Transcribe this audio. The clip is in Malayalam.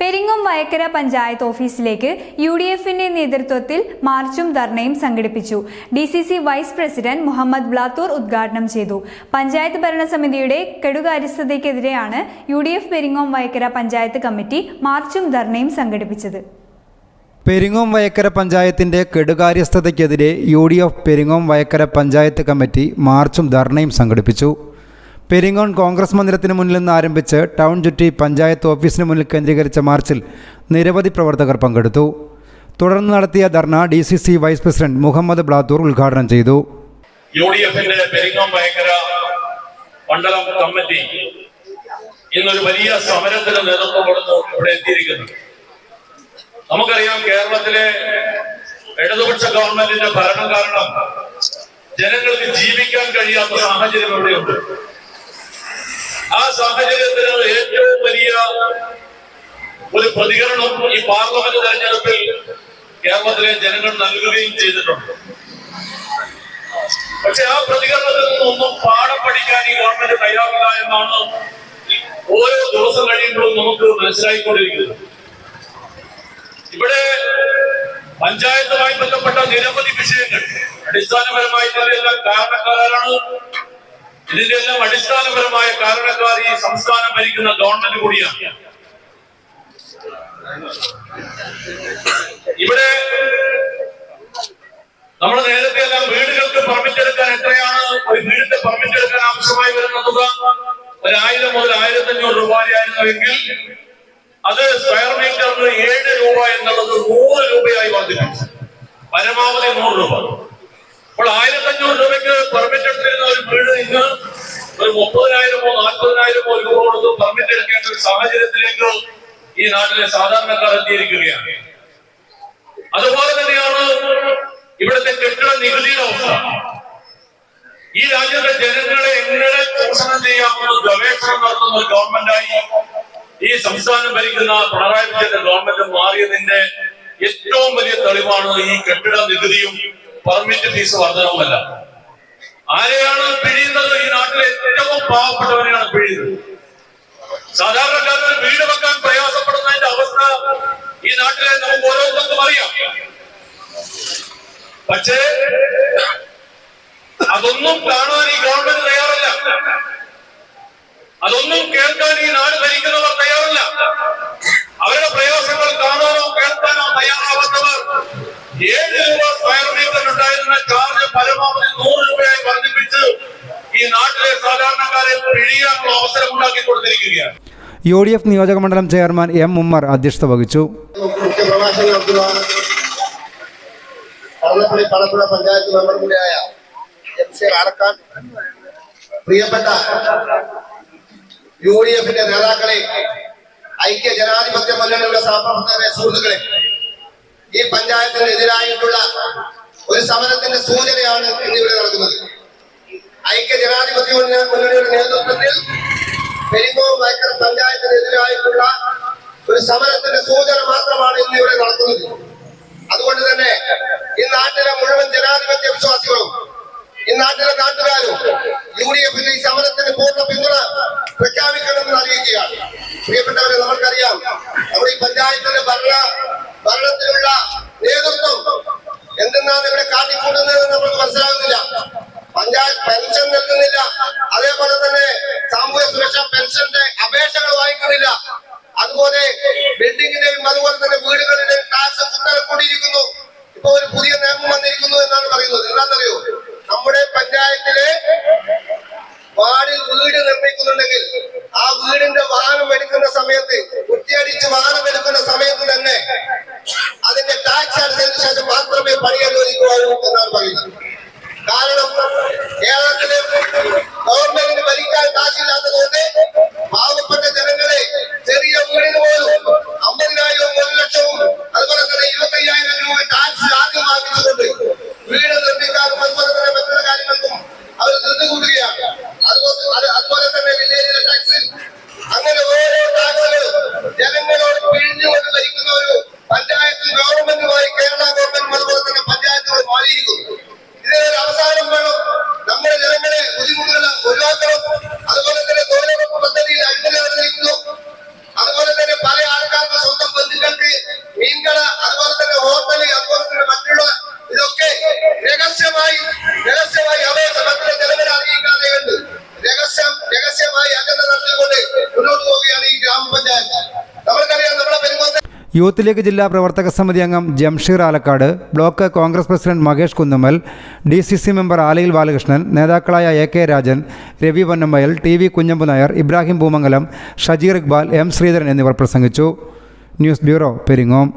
പെരിങ്ങും വയക്കര പഞ്ചായത്ത് ഓഫീസിലേക്ക് യു ഡി എഫിന്റെ നേതൃത്വത്തിൽ മാർച്ചും ധർണയും സംഘടിപ്പിച്ചു. D C C vice president Muhammad Blathur ഉദ്ഘാടനം ചെയ്തു. പഞ്ചായത്ത് ഭരണസമിതിയുടെ കെടുകാര്യസ്ഥതയ്ക്കെതിരെയാണ് U D F Peringome Vayakkara panchayat committee മാർച്ചും ധർണയും സംഘടിപ്പിച്ചത്. പെരിങ്ങോം വയക്കര പഞ്ചായത്തിന്റെ കെടുകാര്യസ്ഥതയ്ക്കെതിരെ U D F Peringome Vayakkara panchayat committee മാർച്ചും ധർണയും സംഘടിപ്പിച്ചു. പെരിങ്ങോൺ കോൺഗ്രസ് മന്ദിരത്തിന് മുന്നിൽ നിന്ന് ആരംഭിച്ച് ടൗൺ ചുറ്റി പഞ്ചായത്ത് ഓഫീസിന് മുന്നിൽ കേന്ദ്രീകരിച്ച മാർച്ചിൽ നിരവധി പ്രവർത്തകർ പങ്കെടുത്തു. തുടർന്ന് നടത്തിയ ധർണ D C C vice president Muhammad Blathur ഉദ്ഘാടനം ചെയ്തു. യു ഡി എഫിന്റെ പെരിങ്ങോം ഭയങ്കര മണ്ഡലം കമ്മിറ്റി ഇന്നൊരു വലിയ സമരത്തിന് നേതൃത്വം കൊടുത്ത് ഇവിടെ എത്തിയിരിക്കുന്നു. നമുക്കറിയാം കേരളത്തിലെ ഇടതുപക്ഷ ഗവൺമെന്റിന്റെ ഭരണം കാരണം ജനങ്ങൾക്ക് ജീവിക്കാൻ കഴിയാത്ത സാഹചര്യം ഇവിടെയുണ്ട് ആ സാഹചര്യത്തിലാണ് ഏറ്റവും വലിയ ഒരു പ്രതികരണം ഈ പാർലമെന്റ് തെരഞ്ഞെടുപ്പിൽ കേരളത്തിലെ ജനങ്ങൾ നൽകുകയും ചെയ്തിട്ടുണ്ട്. പക്ഷെ ആ പ്രതികരണത്തിൽ നിന്നൊന്നും പാഠം പഠിക്കാൻ ഈ ഗവൺമെന്റ് തയ്യാറല്ല എന്നാണ് ഓരോ ദിവസം കഴിയുമ്പോഴും നമുക്ക് മനസ്സിലായിക്കൊണ്ടിരിക്കുന്നത്. ഇവിടെ പഞ്ചായത്തുമായി ബന്ധപ്പെട്ട നിരവധി വിഷയങ്ങൾ അടിസ്ഥാനപരമായി തന്നെയെല്ലാം കാരണക്കാരാണ് ഇതിന്റെ എല്ലാം അടിസ്ഥാനപരമായ കാരണക്കാർ ഈ സംസ്ഥാനം ഭരിക്കുന്ന ഗവൺമെന്റ് കൂടിയാണ്. ഇവിടെ നമ്മൾ നേരത്തെ എല്ലാം വീടുകൾക്ക് പെർമിറ്റ് എടുക്കാൻ എത്രയാണ്? ഒരു വീടിന്റെ പെർമിറ്റ് എടുക്കാൻ ആവശ്യമായി വരുന്ന തുക ഒരായിരം മുതൽ ആയിരത്തി അഞ്ഞൂറ് രൂപ ആയിരുന്നുവെങ്കിൽ അത് സ്ക്വയർ മീറ്ററിന് ഏഴ് രൂപ എന്നുള്ളത് നൂറ് രൂപയായി വർദ്ധിപ്പിച്ചു. പരമാവധി നൂറ് രൂപ. അപ്പോൾ ആയിരത്തി അഞ്ഞൂറ് രൂപയ്ക്ക് പെർമിറ്റ് എടുത്തിരുന്ന ഒരു വീട് ഇന്ന് മുപ്പതിനായിരമോ നാൽപ്പതിനായിരമോ രൂപ കൊടുത്ത് പെർമിറ്റ് എടുക്കേണ്ട ഒരു സാഹചര്യത്തിലേക്ക് ഈ നാട്ടിലെ സാധാരണക്കാർ എത്തിയിരിക്കുകയാണ്. അതുപോലെ തന്നെയാണ് ഇവിടുത്തെ കെട്ടിട നികുതിയുടെ അവസ്ഥ. ഈ രാജ്യത്തെ ജനങ്ങളെ എങ്ങനെ ചൂഷണം ചെയ്യാമെന്ന് ഗവേഷണം നടത്തുന്ന ഒരു ഗവൺമെന്റായി ഈ സംസ്ഥാനം ഭരിക്കുന്ന പിണറായി വിജയന്റെ ഗവൺമെന്റ് മാറിയതിന്റെ ഏറ്റവും വലിയ തെളിവാണ് ഈ കെട്ടിട നികുതിയും പെർമിറ്റ് ഫീസ് വർധനവുമല്ല. ആരെയാണ് പിഴിയുന്നത്? ഈ നാട്ടിലെ ഏറ്റവും പാവപ്പെട്ടവരെയാണ് പിഴിയുന്നത്. സാധാരണക്കാരന് വീട് വെക്കാൻ പ്രയാസപ്പെടുന്നതിന്റെ അവസ്ഥ ഈ നാട്ടിലെ നമുക്ക് ഓരോരുത്തർക്കും അറിയാം. പക്ഷേ അതൊന്നും കാണാൻ ഈ ഗവൺമെന്റ് തയ്യാറല്ല. അതൊന്നും കേൾക്കാൻ ഈ നാട് ഭരിക്കുന്നവർ തയ്യാറല്ല. അവരുടെ പ്രയാസങ്ങൾ കാണാനോ കേൾക്കാനോ തയ്യാറാവാത്തവർ ഏഴ് രൂപ സ്ക്വയർ മീറ്റർ ഉണ്ടായിരുന്ന ചാർജ് പരമാവധി നൂറ് രൂപയായി വർദ്ധിപ്പിച്ച് ഈ നാട്ടിലെ സാധാരണക്കാരെ പിഴിയാനുള്ള അവസരം ഉണ്ടാക്കി കൊടുത്തിരിക്കുകയാണ് യു ഡി എഫ് നിയോജക മണ്ഡലം ചെയർമാൻ എം ഉമ്മർ അധ്യക്ഷത വഹിച്ചു. പ്രഭാഷണം പണപ്പുഴ പഞ്ചായത്ത് മെമ്പർ കൂടിയായ എം സി ആർക്കാൻ പ്രിയപ്പെട്ട യു ഡി എഫിന്റെ നേതാക്കളെ ഐക്യ ജനാധിപത്യ മുന്നണിയുടെ സഹപ്രവർത്തകരെ സുഹൃത്തുക്കളെ ഈ പഞ്ചായത്തിന് എതിരായിട്ടുള്ള ഒരു സമരത്തിന്റെ സൂചനയാണ് ഇന്നിവിടെ നടക്കുന്നത്. ഐക്യ ജനാധിപത്യ മുന്നണിയുടെ നേതൃത്വത്തിൽ പെരിങ്ങോ വയക്കര പഞ്ചായത്തിനെതിരായിട്ടുള്ള ഒരു സമരത്തിന്റെ സൂചന മാത്രമാണ് ഇന്ന് ഇവിടെ നടക്കുന്നത്. അതുകൊണ്ട് തന്നെ ഈ നാട്ടിലെ മുഴുവൻ ജനാധിപത്യ വിശ്വാസികളും ഈ നാട്ടിലെ നാട്ടുകാരും യു ഡി എഫിന്റെ ഈ സമരത്തിന് പൂർണ പിന്തുണ പ്രഖ്യാപിക്കണമെന്ന് അറിയിക്കുകയാണ്. പ്രിയപ്പെട്ടവരെ നമ്മൾക്കറിയാം നമ്മുടെ ഈ പഞ്ചായത്തിന്റെ ഭരണ ഭരണത്തിലുള്ള നേതൃത്വം അതുപോലെ ബിൽഡിങ്ങിന്റെയും അതുപോലെ തന്നെ വീടുകളുടെയും ടാക്സ് കുത്തനെ കൂടിയിരിക്കുന്നു ഇപ്പൊ ഒരു പുതിയ നിയമം വന്നിരിക്കുന്നു എന്നാണ് പറയുന്നത്. എന്താണെന്നറിയോ? നമ്മുടെ പഞ്ചായത്തിലെ വാർഡിൽ വീട് നിർമ്മിക്കുന്നുണ്ടെങ്കിൽ ആ വീടിന്റെ വാഹനം എടുക്കുന്ന സമയത്ത് കുത്തിയടിച്ച് വാഹനം എടുക്കുന്ന സമയത്ത് തന്നെ അതിന്റെ ടാക്സ് അടച്ചതിന് ശേഷം മാത്രമേ പണി അനുവദിക്കുവാനും എന്നാണ് പറയുന്നത്. കാരണം കേരളത്തിലെ മീൻകട അതുപോലെ തന്നെ ഹോട്ടൽ അതുപോലെ തന്നെ മറ്റുള്ള ഇതൊക്കെ രഹസ്യമായി രഹസ്യമായി അവയെ സംബന്ധിച്ച നിലവിൽ അറിയിക്കാതെ കണ്ട് രഹസ്യം രഹസ്യമായി അജണ്ട നടത്തിക്കൊണ്ട് മുന്നോട്ട് പോവുകയാണ് ഈ ഗ്രാമപഞ്ചായത്ത്. നമ്മൾക്കറിയാം നമ്മളെ പെരുമാറ്റം യൂത്ത് ലീഗ് ജില്ലാ പ്രവർത്തക സമിതി അംഗം Jamsheer Alakkad block Congress president Mahesh Kunnummal D C C member Alayil Balakrishnan നേതാക്കളായ A K Rajan Ravi പൊന്നമ്മയൽ T V Kunhambu Nair Ibrahim Poomangalam Shajeer Iqbal M Sreedharan എന്നിവർ പ്രസംഗിച്ചു. News bureau Peringome